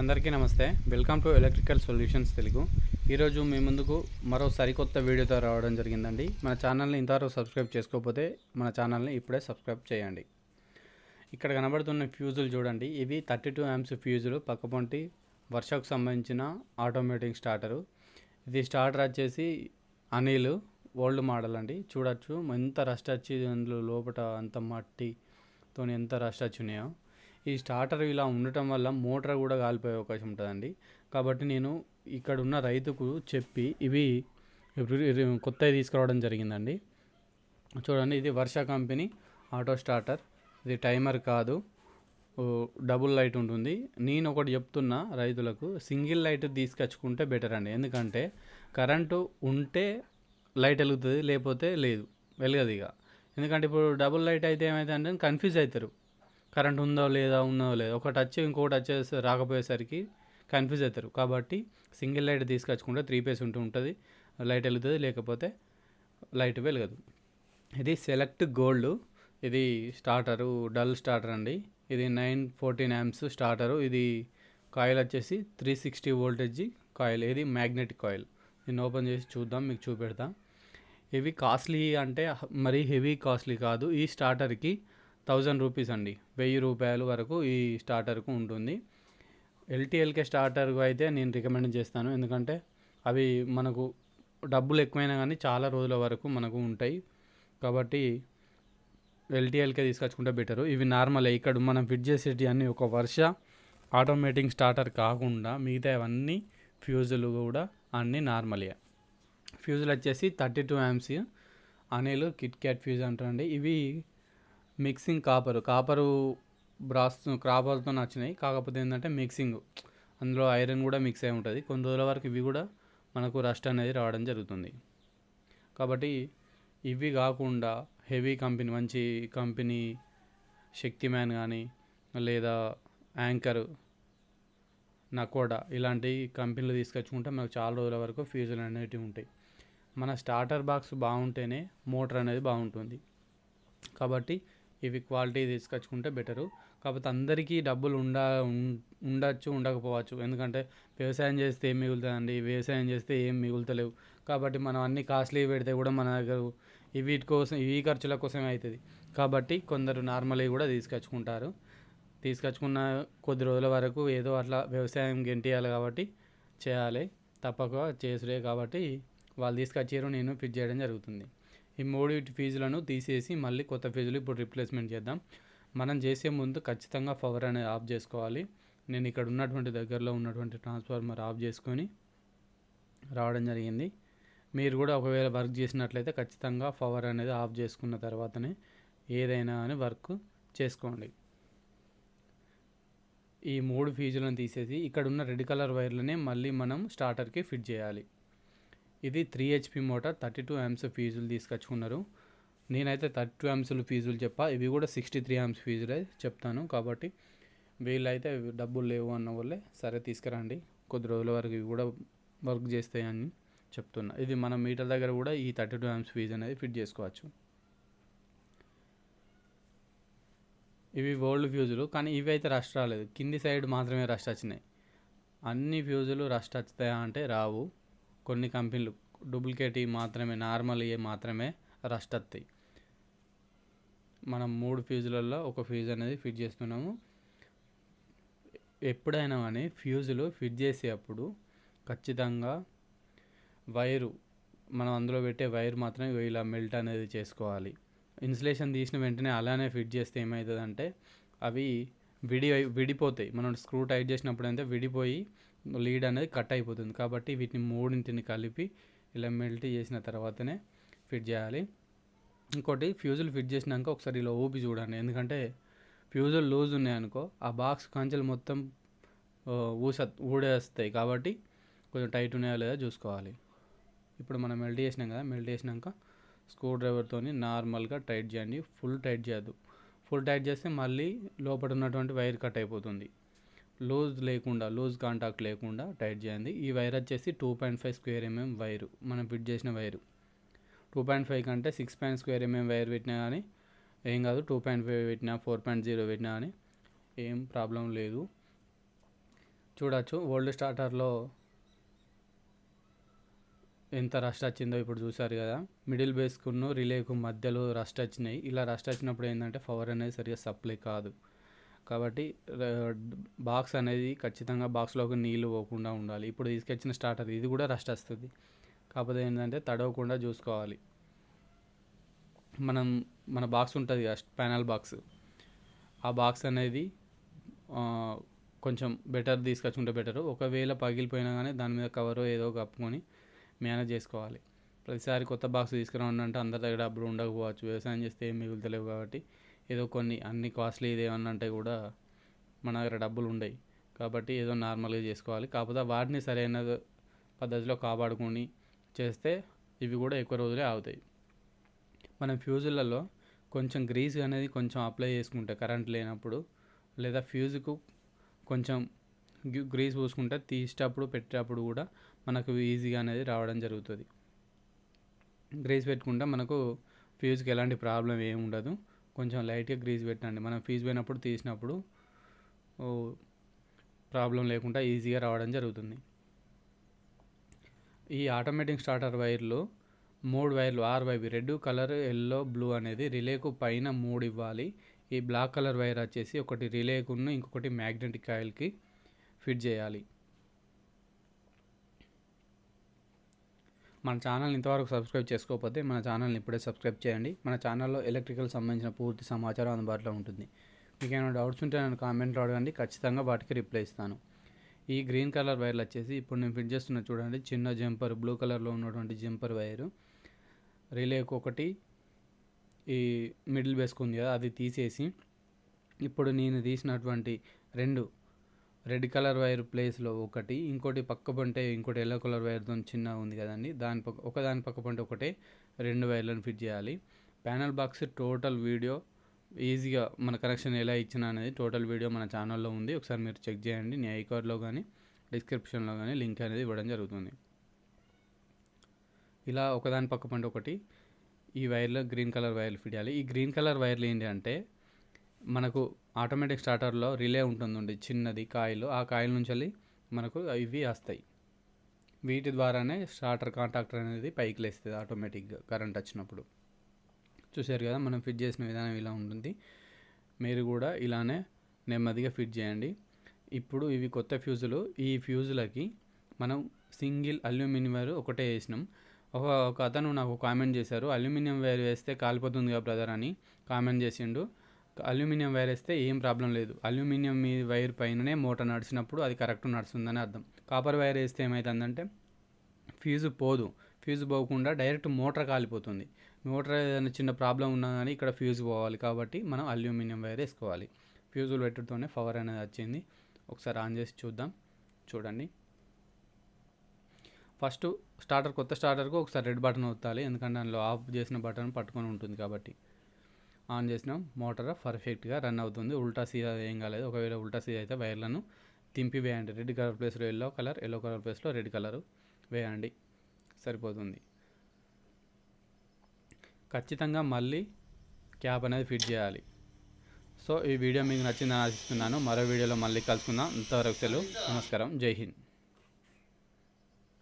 అందరికీ నమస్తే. Welcome to electrical solutions Telugu. ఈరోజు మీ ముందుకు మరో సరికొత్త వీడియోతో రావడం జరిగిందండి. మన ఛానల్ని ఇంతవరకు సబ్స్క్రైబ్ చేసుకోకపోతే మన ఛానల్ని ఇప్పుడే సబ్స్క్రైబ్ చేయండి. ఇక్కడ కనబడుతున్న ఫ్యూజులు చూడండి. ఇవి థర్టీ టూ యామ్స్ ఫ్యూజులు. పక్కపొంటి వర్షకు సంబంధించిన ఆటోమేటిక్ స్టార్టరు ఇది స్టార్టర్ వచ్చేసి అనిల్ ఓల్డ్ మోడల్ అండి. చూడొచ్చు. ఎంత రస్ట్ వచ్చి అందులో లోపల అంత మట్టితో ఎంత రస్ట్ వచ్చి ఉన్నాయో. ఈ స్టార్టర్ ఇలా ఉండటం వల్ల మోటార్ కూడా కాలిపోయే అవకాశం ఉంటుందండి. కాబట్టి నేను ఇక్కడ ఉన్న రైతుకు చెప్పి ఇవి కొత్తవి తీసుకురావడం జరిగిందండి. చూడండి ఇది వర్ష కంపెనీ ఆటో స్టార్టర్ ఇది టైమర్ కాదు. డబుల్ లైట్ ఉంటుంది. నేను ఒకటి చెప్తున్నా రైతులకు సింగిల్ లైట్ తీసుకొచ్చుకుంటే బెటర్ అండి. ఎందుకంటే కరెంటు ఉంటే లైట్ వెలుగుతుంది లేకపోతే లేదు వెలగదు ఇక. ఎందుకంటే ఇప్పుడు డబుల్ లైట్ అయితే ఏమైతే కన్ఫ్యూజ్ అవుతారు. కరెంట్ ఉందో లేదా ఉందో లేదో. ఒకటి వచ్చి ఇంకొకటి వచ్చేసి రాకపోయేసరికి కన్ఫ్యూజ్ అవుతారు. కాబట్టి సింగిల్ లైట్ తీసుకొచ్చుకుంటే త్రీ పేస్ ఉంటూ ఉంటుంది. లైట్ వెలుగుతుంది లేకపోతే లైట్ వెలగదు. ఇది సెలెక్ట్ గోల్డ్. ఇది స్టార్టరు డల్ స్టార్టర్ అండి. ఇది నైన్ ఫోర్టీన్ యామ్స్ స్టార్టరు. ఇది కాయిల్ వచ్చేసి త్రీ సిక్స్టీ వోల్టేజ్ కాయిల్. ఇది మ్యాగ్నెటిక్ కాయిల్. దీన్ని ఓపెన్ చేసి చూద్దాం మీకు చూపెడతాం. ఇవి కాస్ట్లీ అంటే మరీ హెవీ కాస్ట్లీ కాదు. ఈ స్టార్టర్కి థౌజండ్ రూపీస్ అండి. వెయ్యి రూపాయల వరకు ఈ స్టార్టర్కు ఉంటుంది. ఎల్టీఎల్కే స్టార్టర్కు అయితే నేను రికమెండ్ చేస్తాను. ఎందుకంటే అవి మనకు డబ్బులు ఎక్కువైనా కానీ చాలా రోజుల వరకు మనకు ఉంటాయి. కాబట్టి ఎల్టీఎల్కే తీసుకొచ్చుకుంటే బెటరు. ఇవి నార్మల్. ఇక్కడ మనం ఫిట్ చేసేటి అన్నీ ఒక వర్ష ఆటోమేటిక్ స్టార్టర్ కాకుండా మిగతా అవన్నీ ఫ్యూజులు కూడా అన్నీ నార్మలే. ఫ్యూజులు వచ్చేసి థర్టీ టూ యామ్స్ అనిల్ కిట్ క్యాట్ ఫ్యూజ్ అంటారండి. ఇవి మిక్సింగ్ కాపరు. కాపరు బ్రాస్ కాపర్తో నచ్చినాయి. కాకపోతే ఏంటంటే మిక్సింగ్. అందులో ఐరన్ కూడా మిక్స్ అయి ఉంటుంది. కొన్ని రోజుల వరకు ఇవి కూడా మనకు రస్ట్ అనేది రావడం జరుగుతుంది. కాబట్టి ఇవి కాకుండా హెవీ కంపెనీ మంచి కంపెనీ శక్తి మ్యాన్ కానీ లేదా యాంకర్ నకోడా ఇలాంటి కంపెనీలు తీసుకొచ్చుకుంటే మనకు చాలా రోజుల వరకు ఫ్యూజులు అనేటివి ఉంటాయి. మన స్టార్టర్ బాక్స్ బాగుంటేనే మోటార్ అనేది బాగుంటుంది. కాబట్టి ఇవి క్వాలిటీ తీసుకొచ్చుకుంటే బెటరు. కాకపోతే అందరికీ డబ్బులు ఉండ ఉండొచ్చు ఉండకపోవచ్చు. ఎందుకంటే వ్యవసాయం చేస్తే ఏం మిగులుతుందండి వ్యవసాయం చేస్తే ఏం మిగులుతలేవు. కాబట్టి మనం అన్ని కాస్ట్లీ పెడితే కూడా మన దగ్గర వీటి కోసం ఈ ఖర్చుల కోసమే అవుతుంది కాబట్టి కొందరు నార్మల్గా కూడా తీసుకొచ్చుకుంటారు. తీసుకొచ్చుకున్న కొద్ది రోజుల వరకు ఏదో అట్లా వ్యవసాయం గెంటియాలి కాబట్టి చేయాలి. తప్పక చేసుడే కాబట్టి వాళ్ళు తీసుకొచ్చారు నేను ఫిట్ చేయడం జరుగుతుంది. ఈ మూడు ఫీజులను తీసేసి మళ్ళీ కొత్త ఫీజులు ఇప్పుడు రిప్లేస్మెంట్ చేద్దాం. మనం చేసే ముందు ఖచ్చితంగా పవర్ అనేది ఆఫ్ చేసుకోవాలి. నేను ఇక్కడ ఉన్నటువంటి దగ్గరలో ఉన్నటువంటి ట్రాన్స్ఫార్మర్ ఆఫ్ చేసుకొని రావడం జరిగింది. మీరు కూడా ఒకవేళ వర్క్ చేసినట్లయితే ఖచ్చితంగా పవర్ అనేది ఆఫ్ చేసుకున్న తర్వాతనే ఏదైనా అని వర్క్ చేసుకోండి. ఈ మూడు ఫీజులను తీసేసి ఇక్కడ ఉన్న రెడ్ కలర్ వైర్లనే మళ్ళీ మనం స్టార్టర్కి ఫిట్ చేయాలి. ఇది three HP motor thirty two amps ఫీజులు తీసుకొచ్చుకున్నారు. నేనైతే థర్టీ టూ యామ్స్లు ఫీజులు చెప్పా. ఇవి కూడా సిక్స్టీ త్రీ యామ్స్ ఫీజులే చెప్తాను కాబట్టి వీళ్ళైతే డబ్బులు లేవు అన్న వాళ్ళే సరే తీసుకురండి. కొద్ది రోజుల వరకు ఇవి కూడా వర్క్ చేస్తాయని చెప్తున్నా. ఇది మన మీటర్ దగ్గర కూడా ఈ థర్టీ టూ యామ్స్ ఫీజు అనేది ఫిట్ చేసుకోవచ్చు. ఇవి ఓల్డ్ ఫ్యూజులు కానీ ఇవి అయితే రష్ రాలేదు. కింది సైడ్ మాత్రమే రష్ వచ్చినాయి. అన్ని ఫ్యూజులు రష్ వచ్చాయా అంటే రావు. కొన్ని కంపెనీలు డూప్లికేట్ మాత్రమే నార్మల్ ఏ మాత్రమే రస్ట్ వస్తాయి మనం మూడు ఫ్యూజులలో ఒక ఫ్యూజ్ అనేది ఫిట్ చేస్తున్నాము. ఎప్పుడైనా కానీ ఫ్యూజులు ఫిట్ చేసేటప్పుడు ఖచ్చితంగా వైరు మనం అందులో పెట్టే వైర్ మాత్రమే ఇలా మెల్ట్ అనేది చేసుకోవాలి. ఇన్సులేషన్ తీసిన వెంటనే అలానే ఫిట్ చేస్తే ఏమవుతుందంటే అవి విడి విడిపోతాయి. మనం స్క్రూ టైట్ చేసినప్పుడు అయితే విడిపోయి లీడ్ అనేది కట్ అయిపోతుంది. కాబట్టి వీటిని మూడింటిని కలిపి ఇలా మెల్ట్ చేసిన తర్వాతనే ఫిట్ చేయాలి. ఇంకోటి ఫ్యూజులు ఫిట్ చేసినాక ఒకసారి ఇలా ఊపి చూడండి. ఎందుకంటే ఫ్యూజులు లూజ్ ఉన్నాయనుకో ఆ బాక్స్ కంచెలు మొత్తం ఊస ఊడేస్తాయి. కాబట్టి కొంచెం టైట్ ఉన్నాయో లేదో చూసుకోవాలి. ఇప్పుడు మనం మెల్ట్ చేసినాం కదా మెల్ట్ చేసినాక స్క్రూ డ్రైవర్తో నార్మల్గా టైట్ చేయండి. ఫుల్ టైట్ చేయద్దు. ఫుల్ టైట్ చేస్తే మళ్ళీ లోపల ఉన్నటువంటి వైర్ కట్ అయిపోతుంది. లూజ్ లేకుండా లూజ్ కాంటాక్ట్ లేకుండా టైట్ చేయండి. ఈ వైర్ వచ్చేసి two point five square mm wire మనం ఫిట్ చేసిన వైరు. టూ పాయింట్ ఫైవ్ కంటే six point square mm wire పెట్టినా కానీ ఏం కాదు టూ పాయింట్ ఫైవ్ పెట్టినా ఫోర్ పాయింట్ జీరో పెట్టినా కానీ ఏం ప్రాబ్లం లేదు. చూడొచ్చు ఓల్డ్ స్టార్టర్లో ఎంత రస్ట్ వచ్చిందో ఇప్పుడు చూసారు కదా. మిడిల్ బేస్కును రిలేకు మధ్యలో రస్ట్ వచ్చినాయి. ఇలా రస్ట్ వచ్చినప్పుడు ఏంటంటే పవర్ అనేది సరిగ్గా సప్లై కాదు. కాబట్టి బాక్స్ అనేది ఖచ్చితంగా బాక్స్లోకి నీళ్ళు పోకుండా ఉండాలి. ఇప్పుడు తీసుకొచ్చిన స్టార్టర్ ఇది కూడా రస్ట్ వస్తుంది. కాకపోతే ఏంటంటే తడవకుండా చూసుకోవాలి. మనం మన బాక్స్ ఉంటుంది కదా ప్యానల్ బాక్స్. ఆ బాక్స్ అనేది కొంచెం బెటర్ తీసుకొచ్చుకుంటే బెటర్. ఒకవేళ పగిలిపోయినా కానీ దాని మీద కవర్ ఏదో కప్పుకొని మేనేజ్ చేసుకోవాలి. ప్రతిసారి కొత్త బాక్స్ తీసుకురావాలంటే అందరి దగ్గర డబ్బులు ఉండకపోవచ్చు. వ్యవసాయం చేస్తే ఏం మిగులుతలేవు కాబట్టి ఏదో కొన్ని అన్ని కాస్ట్లీ ఇది ఏమన్నా అంటే కూడా మన దగ్గర డబ్బులు ఉండవు కాబట్టి ఏదో నార్మల్గా చేసుకోవాలి. కాకపోతే వాటిని సరైన పద్ధతిలో కాపాడుకొని చేస్తే ఇవి కూడా ఎక్కువ రోజులే ఆగుతాయి. మనం ఫ్యూజులలో కొంచెం గ్రీజ్ అనేది కొంచెం అప్లై చేసుకుంటే కరెంట్ లేనప్పుడు లేదా ఫ్యూజ్కు కొంచెం గ్రీజ్ గ్రీస్ తీసేటప్పుడు పెట్టేటప్పుడు కూడా మనకు ఈజీగా అనేది రావడం జరుగుతుంది. గ్రీస్ పెట్టుకుంటే మనకు ఫ్యూజ్కి ఎలాంటి ప్రాబ్లం ఏమి ఉండదు. కొంచెం లైట్గా గ్రీజ్ పెట్టండి. మనం ఫీజు పోయినప్పుడు తీసినప్పుడు ప్రాబ్లం లేకుండా ఈజీగా రావడం జరుగుతుంది. ఈ ఆటోమేటిక్ స్టార్టర్ వైర్లు మూడు వైర్లు ఆరు వైపు రెడ్ కలర్ ఎల్లో బ్లూ అనేది రిలేకు పైన మూడు ఇవ్వాలి. ఈ బ్లాక్ కలర్ వైర్ వచ్చేసి ఒకటి రిలేకును ఇంకొకటి మ్యాగ్నెటిక్ కాయిల్కి ఫిట్ చేయాలి. మన ఛానల్ ఇంతవరకు సబ్స్క్రైబ్ చేసుకోకపోతే మన ఛానల్ని ఇప్పుడే సబ్స్క్రైబ్ చేయండి. మన ఛానల్లో ఎలక్ట్రికల్ సంబంధించిన పూర్తి సమాచారం అందుబాటులో ఉంటుంది. మీకు ఏమైనా డౌట్స్ ఉంటే నన్ను కామెంట్లో అడగండి. ఖచ్చితంగా వాటికి రిప్లై ఇస్తాను. ఈ గ్రీన్ కలర్ వైర్లు వచ్చేసి ఇప్పుడు నేను ఫిట్ చేస్తున్న చూడండి. చిన్న జంపర్ బ్లూ కలర్లో ఉన్నటువంటి జంపర్ వైరు. రిలేకు ఒకటి. ఈ మిడిల్ వేసుకుంది కదా అది తీసేసి ఇప్పుడు నేను తీసినటువంటి రెండు రెడ్ కలర్ వైర్ ప్లేస్లో ఒకటి ఇంకోటి పక్క పంటే ఇంకోటి ఎల్లో కలర్ వైర్తో చిన్న ఉంది కదండి. దాని పక్క ఒక దాని పక్క పంటే ఒకటే రెండు వైర్లను ఫిట్ చేయాలి. ప్యానల్ బాక్స్ టోటల్ వీడియో ఈజీగా మన కనెక్షన్ ఎలా ఇచ్చిన అనేది టోటల్ వీడియో మన ఛానల్లో ఉంది. ఒకసారి మీరు చెక్ చేయండి. నేను ఐకార్డ్లో కానీ డిస్క్రిప్షన్లో కానీ లింక్ అనేది ఇవ్వడం జరుగుతుంది. ఇలా ఒకదాని పక్క పంట ఒకటి ఈ వైర్లో గ్రీన్ కలర్ వైర్లు ఫిట్ చేయాలి. ఈ గ్రీన్ కలర్ వైర్లు ఏంటి అంటే మనకు ఆటోమేటిక్ స్టార్టర్లో రిలే ఉంటుందండి. చిన్నది కాయిల్. ఆ కాయిల్ నుంచి వెళ్ళి మనకు ఇవి వస్తాయి. వీటి ద్వారానే స్టార్టర్ కాంటాక్టర్ అనేది పైకి లేస్తుంది ఆటోమేటిక్గా కరెంట్ వచ్చినప్పుడు. చూశారు కదా మనం ఫిట్ చేసిన విధానం ఇలా ఉంటుంది. మీరు కూడా ఇలానే నెమ్మదిగా ఫిట్ చేయండి. ఇప్పుడు ఇవి కొత్త ఫ్యూజులు. ఈ ఫ్యూజులకి మనం సింగిల్ అల్యూమినియం వైర్ ఒకటే వేసినాం. ఒక ఒక అతను నాకు కామెంట్ చేశారు అల్యూమినియం వైర్ వేస్తే కాలిపోతుంది కదా బ్రదర్ అని కామెంట్ చేసిండు. అల్యూమినియం వైర్ వేస్తే ఏం ప్రాబ్లం లేదు. అల్యూమినియం మీ వైర్ పైననే మోటార్ నడిచినప్పుడు అది కరెక్ట్ నడుస్తుందని అర్థం. కాపర్ వైర్ వేస్తే ఏమవుతుందంటే ఫ్యూజు పోదు. ఫ్యూజ్ పోకుండా డైరెక్ట్ మోటార్ కాలిపోతుంది. మోటార్ ఏదైనా చిన్న ప్రాబ్లం ఉన్నా కానీ ఇక్కడ ఫ్యూజ్ పోవాలి కాబట్టి మనం అల్యూమినియం వైర్ వేసుకోవాలి. ఫ్యూజులు పెట్టడంతోనే పవర్ అనేది వచ్చింది. ఒకసారి ఆన్ చేసి చూద్దాం. చూడండి. ఫస్ట్ స్టార్టర్ కొత్త స్టార్టర్కు ఒకసారి రెడ్ బటన్ వత్తాలి ఎందుకంటే దానిలో ఆఫ్ చేసిన బటన్ పట్టుకొని ఉంటుంది కాబట్టి. ఆన్ చేసినాం. మోటార్ పర్ఫెక్ట్గా రన్ అవుతుంది. ఉల్టా సీదా ఏం కాలేదు. ఒకవేళ ఉల్టా సీదా అయితే వైర్లను తింపి వేయండి. రెడ్ కలర్ ప్లేస్లో ఎల్లో కలర్ ఎల్లో కలర్ ప్లేస్లో రెడ్ కలర్ వేయండి. సరిపోతుంది. ఖచ్చితంగా మళ్ళీ క్యాప్ అనేది ఫిట్ చేయాలి. సో ఈ వీడియో మీకు నచ్చిందని ఆశిస్తున్నాను. మరో వీడియోలో మళ్ళీ కలుసుకుందాం. ఇంతవరకు సెలవు. నమస్కారం. జై హింద్.